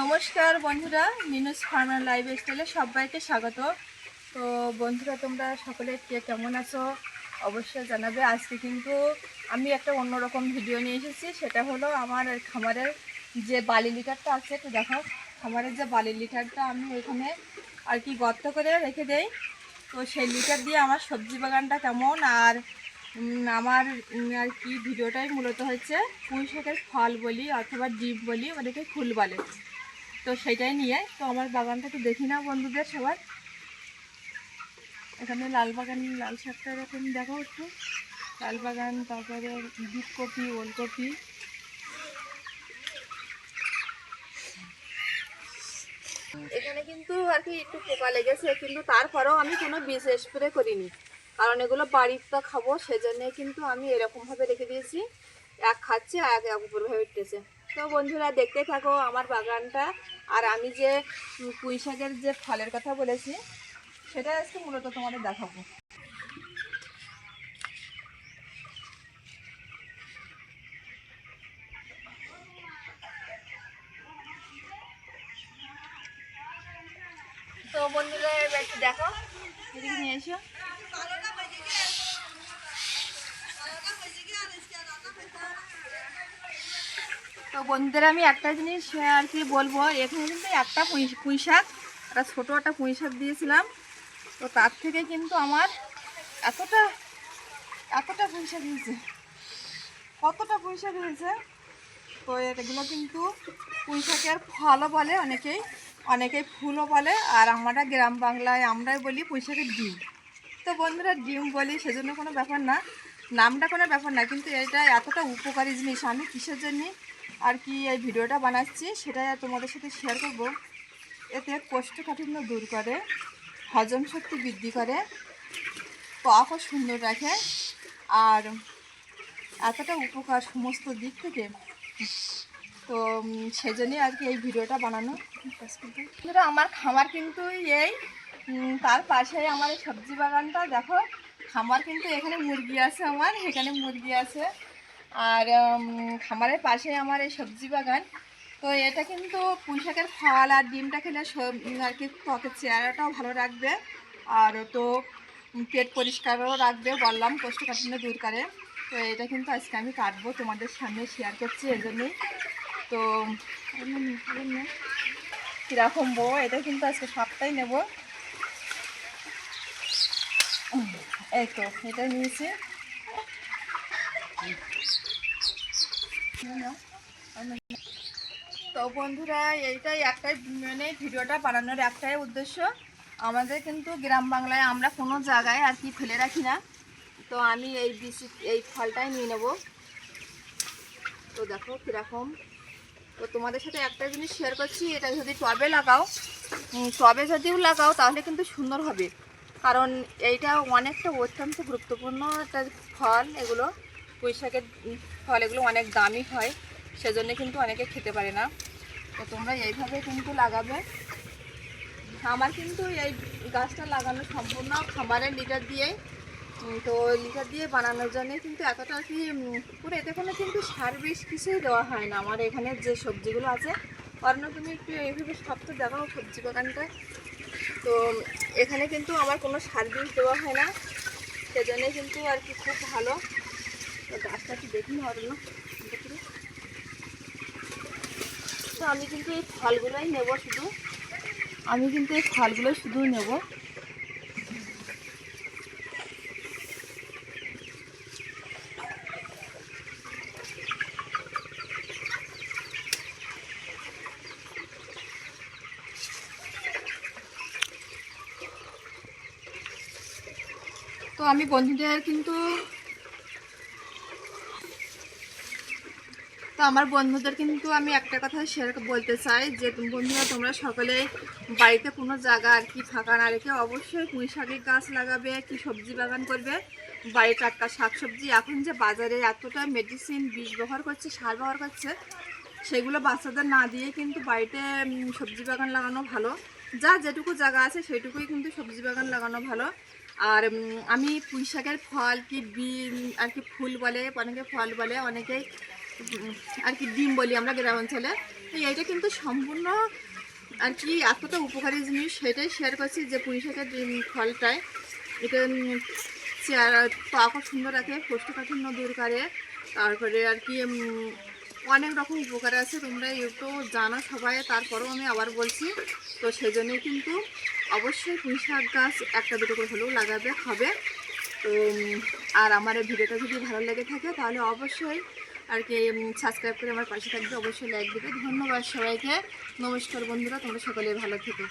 নমস্কার বন্ধুরা, মিনুস farmer live স্টাইলে সবাইকে স্বাগত। তো বন্ধুরা, তোমরা সকলে কে কেমন আছো? অবশ্যই জানাবে। আজকে কিন্তু আমি একটা অন্যরকম ভিডিও নিয়ে এসেছি। সেটা হলো আমার খামারের যে বালি লিটারটা আছে, একটু দেখো খামারের যে বালি লিটারটা আমি ওইখানে আর কি গর্ত করে রেখে দেই। তো সেই লিটার দিয়ে আমার সবজি বাগানটা কেমন? আর আমার আর কি ভিডিওটাই মূলত হচ্ছে পুঁই শাকের ফল বলি অথবা ডিপ বলি অনেকে ফুল বলে। তো সেটাই নিয়ে, তো আমার বাগানটা তো দেখি না বন্ধুদের সবার। এখানে লাল বাগান, লাল শাকটা এরকম দেখো একটু। লাল বাগান, তারপরে বিট কপি ওলকপি। এখানে কিন্তু আর কি একটু পোকা লেগেছে, কিন্তু তারপরেও আমি কোনো বিষ স্প্রে করিনি। কারণ এগুলো বাড়ির তো খাব, সেজন্যে কিন্তু আমি এরকমভাবে রেখে দিয়েছি। এক খাচ্ছে এক এক উপরভাবে উঠতেছে। তো বন্ধুরা, দেখতে থাকো আমার বাগানটা। আর আমি যে পুঁই শাকের যে ফলের কথা বলেছি, সেটা আজকে মূলত তোমাদের দেখাবো। তো বন্ধুরা, এবার একটু দেখো নিয়ে এসো। তো বন্ধুরা, আমি একটা জিনিস আর কি বলব, এখানে কিন্তু একটা পুঁই শাক একটা ছোটো একটা পুঁই শাক দিয়েছিলাম। তো তার থেকে কিন্তু আমার এতটা এতটা পুঁই শাক হয়েছে, কতটা পুঁই শাক হয়েছে। তো এগুলো কিন্তু পুঁই শাকের ফলও বলে অনেকেই অনেকেই ফুলও বলে, আর আমরা গ্রাম বাংলায় আমরাই বলি পুঁই শাকের ডিম। তো বন্ধুরা, ডিম বলি সেজন্য কোনো ব্যাপার না। নামটা কোনো ব্যাপার না, কিন্তু এটা এতটা উপকারী জিনিস। আমি কিসের জন্য আর কি এই ভিডিওটা বানাচ্ছি সেটা তোমাদের সাথে শেয়ার করব। এতে কোষ্ঠকাঠিন্য দূর করে, হজম শক্তি বৃদ্ধি করে ত্বকও সুন্দর রাখে, আর এতটা উপকার সমস্ত দিক থেকে। তো সেজন্যই আর কি এই ভিডিওটা বানানো। আমার খামার কিন্তু এই তার পাশে আমার সবজি বাগানটা, দেখো। খামার কিন্তু এখানে মুরগি আছে আমার, এখানে মুরগি আছে। আর খামারের পাশে আমার এই সবজি বাগান। তো এটা কিন্তু পুঁই শাকের ফল আর ডিমটা খেলে আর কি ত্বকের চেহারাটাও ভালো রাখবে। আর তো পেট পরিষ্কারও রাখবে বললাম, কোষ্ঠকাঠিন্য দূর করে। তো এটা কিন্তু আজকে আমি কাটবো, তোমাদের সামনে শেয়ার করছি এই জন্যই তো, কীরকম বো এটা কিন্তু আজকে সবটাই নেব। এই তো, এটা নিয়েছি। তো বন্ধুরা, এইটাই একটাই মানে ভিডিওটা বানানোর একটাই উদ্দেশ্য। আমাদের কিন্তু গ্রাম বাংলায় আমরা কোনো জায়গায় আর কি ফেলে রাখি না। তো আমি এই বিচি, এই ফলটাই নিয়ে নেব। তো দেখো কীরকম। তো তোমাদের সাথে একটা জিনিস শেয়ার করছি, এটা যদি টবে লাগাও টবে যদিও লাগাও, তাহলে কিন্তু সুন্দর হবে। কারণ এইটা অনেকটা অত্যন্ত গুরুত্বপূর্ণ একটা ফল এগুলো পুঁইশাকের ফল এগুলো অনেক দামি হয় সেজন্য কিন্তু অনেকে খেতে পারে না। তো তোমরা এইভাবে কিন্তু লাগাবে। আমার কিন্তু এই গাছটা লাগানো সম্পূর্ণ খামারের লিটার দিয়ে উম, তো লিটার দিয়ে বানানোর জন্য কিন্তু এতটা কি পুরো এতে কোনো কিন্তু সার বিষ কিছুই দেওয়া হয় না। আমার এখানে যে সবজিগুলো আছে অন্য তুমি একটু এইভাবে সব তো দেখাও সবজি বাগানটা তো এখানে কিন্তু আমার কোনো সার্ভিস দেওয়া হয় না। সেজন্যে কিন্তু আর কি খুব ভালো। তো গাছটা কি দেখি না তো আমি কিন্তু এই ফলগুলোই নেব শুধু। আমি কিন্তু এই ফলগুলোই শুধু নেব। তো আমি বন্ধুদের কিন্তু তো আমার বন্ধুদের কিন্তু আমি একটা কথা শেয়ার বলতে চাই যে বন্ধুরা, তোমরা সকলে বাড়িতে কোনো জায়গা আর কি ফাঁকা না রেখে অবশ্যই পুঁই শাকের গাছ লাগাবে, কি সবজি বাগান করবে বাড়ির টাটকা শাকসবজি। এখন যে বাজারে এতটা মেডিসিন বীজ ব্যবহার করছে, সার ব্যবহার করছে, সেগুলো বাচ্চাদের না দিয়ে কিন্তু বাড়িতে সবজি বাগান লাগানো ভালো। যা যেটুকু জায়গা আছে সেটুকুই কিন্তু সবজি বাগান লাগানো ভালো। আর আমি পুঁই শাকের ফল কি ডিম আর কি ফুল বলে, অনেকে ফল বলে, অনেকেই আর কি ডিম বলি আমরা গ্রাম অঞ্চলে। তো এইটা কিন্তু সম্পূর্ণ আর কি এতটা উপকারী জিনিস, সেটাই শেয়ার করছি যে পুঁই শাকের ডিম ফলটায়। এটা চেহারা ত্বকও সুন্দর রাখে কোষ্ঠকাঠিন্য দূর করে। তারপরে আর কি অনেক রকম উপকার আছে, তোমরা একটু জানো সবাই, তারপরেও আমি আবার বলছি। তো সেই জন্যই কিন্তু অবশ্যই পুঁই শাক গাছ একটা দুটো করে হলেও লাগাবে, হবে। তো আর আমার এই ভিডিওটা যদি ভালো লেগে থাকে, তাহলে অবশ্যই আর কি সাবস্ক্রাইব করে আমার পাশে থাকবে। অবশ্যই লাইক দেবে। ধন্যবাদ সবাইকে। নমস্কার বন্ধুরা, তোমরা সকলে ভালো থেকো।